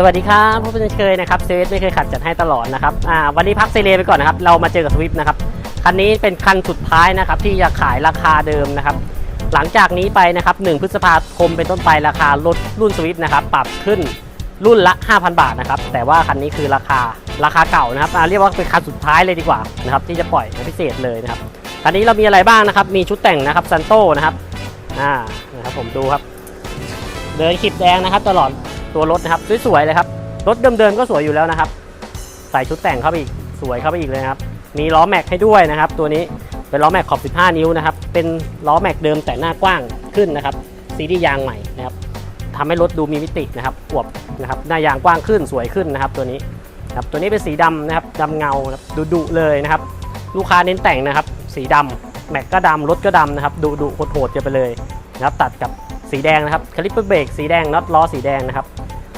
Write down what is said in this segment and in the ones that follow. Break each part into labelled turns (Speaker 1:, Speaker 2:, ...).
Speaker 1: สวัสดีครับพบกันเช่นเคยนะครับเซเวสไม่เคยขัดจัดให้ตลอดนะครับอ่าวันนี้พักเซเลไปก่อนนะครับ เรามาเจอกับสวิฟนะครับ คันนี้เป็นคันสุดท้ายนะครับ ที่จะขายราคาเดิมนะครับ หลังจากนี้ไปนะครับ1พฤษภาคมเป็นต้นไปราคารถรุ่นสวิฟนะครับ ปรับขึ้นรุ่นละ 5,000 บาทนะครับ แต่ว่าคันนี้คือราคาราคาเก่านะครับเรียกว่าเป็นคันสุดท้ายเลยดีกว่านะครับ ที่จะปล่อยพิเศษเลยนะครับ คันนี้เรามีอะไรบ้างนะครับ มีชุดแต่งนะครับซันโต้นะครับ อ่า นะครับผมดูครับ เดินขีบแดงนะครับ ตลอด ตัวรถนะครับสวยๆเลยครับรถเดิมๆก็สวยอยู่แล้วนะครับ ใส่ชุดแต่งเข้าไปอีกสวยเข้าไปอีกเลยครับ มีล้อแม็กให้ด้วยนะครับ ตัวนี้เป็นล้อแม็กขอบ 15 นิ้วนะครับ เป็นล้อแม็กเดิมแต่หน้ากว้างขึ้นนะครับ ซีดียางใหม่นะครับทำให้รถดูมีมิตินะครับอวบนะครับหน้ายางกว้างขึ้นสวยขึ้นนะครับ ตัวนี้ครับตัวนี้เป็นสีดำนะครับดำเงานะครับดุเลยนะครับ ลูกค้าเน้นแต่งนะครับ สีดำแม็กก็ดำรถก็ดำนะครับดุดุโหดๆจะไปเลยนะครับ ตัดกับ สีแดงนะครับคลิปเปอร์เบรกสีแดงน็อตล้อสีแดงนะครับ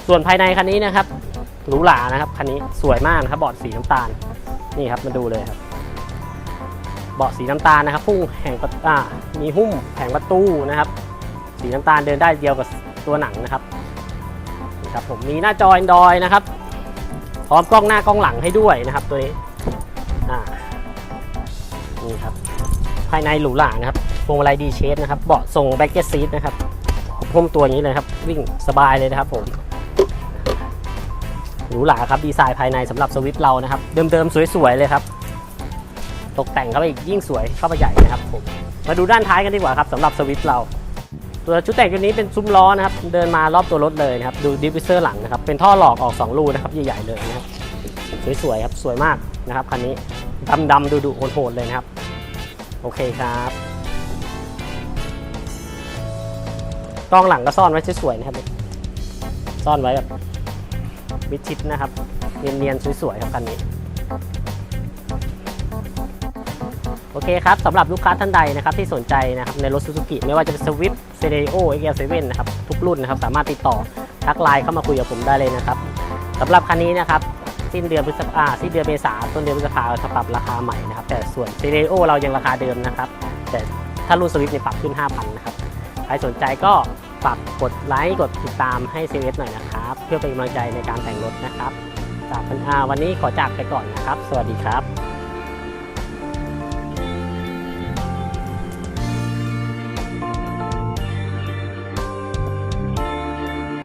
Speaker 1: ส่วนภายในคันนี้นะครับหรูหรานะครับคันนี้สวยมากนะครับเบาะสีน้ำตาลนี่ครับมาดูเลยครับเบาะสีน้ำตาลนะครับพุ่งแห่งประอ่ามีหุ้มแผงประตูนะครับ สีน้ำตาลเดินได้เดียวกับตัวหนังนะครับนะครับผมมีหน้าจอ Android นะครับ พร้อมกล้องหน้ากล้องหลังให้ด้วยนะครับตัวนี้นี่ครับภายในหรูหรานะครับพวงมาลัยดีเชสนะครับเบาะทรงแบ็กเก็ตซีทนะครับ พุ่มตัวอย่างนี้เลยครับ วิ่งสบายเลยนะครับผมหรูหราครับดีไซน์ภายในสำหรับสวิฟเรานะครับ เดิมๆ สวยๆ เลยครับ ตกแต่งเข้าไปอีกยิ่งสวยเข้าไปใหญ่นะครับผมมาดูด้านท้ายกันดีกว่าครับสำหรับสวิฟเรา ตัวชุดแต่งตัวนี้เป็นซุ้มล้อนะครับ เดินมารอบตัวรถเลยนะครับ ดูดิฟฟิเซอร์หลังนะครับ เป็นท่อหลอกออก 2 รูนะครับ ใหญ่ๆเลยนะครับสวยๆครับสวยมากนะครับคันนี้ดำๆดุๆโหดๆเลยนะครับ โอเคครับ กล้องหลังก็ซ่อนไว้สวยๆนะครับ ซ่อนไว้แบบมิดชิดนะครับ เนียนๆสวยๆครับคันนี้ โอเคครับสำหรับลูกค้าท่านใดนะครับที่สนใจนะครับในรถ Suzuki ไม่ว่าจะเป็น Swift c e l e o XL7 นะครับทุกรุ่นนะครับสามารถติดต่อทักไลน์เข้ามาคุยกับผมได้เลยนะครับสำหรับคันนี้นะครับสิ้นเดือนพฤษภาสิ้นเดือนเมษาต้นเดือนพฤษภาจะปรับราคาใหม่นะครับ แต่ส่วน c e l e o เรายังราคาเดิมนะครับ แต่ถ้ารุ่น Swift เนี่ยปรับขึ้น 5,000นะครับใครสนใจก็ ฝากกดไลค์กดติดตามให้ c ซหน่อยนะครับ เพื่อเป็นกำลังใจในการแต่งรถนะครับจากอ่าวันนี้ขอจากไปก่อนนะครับ สวัสดีครับ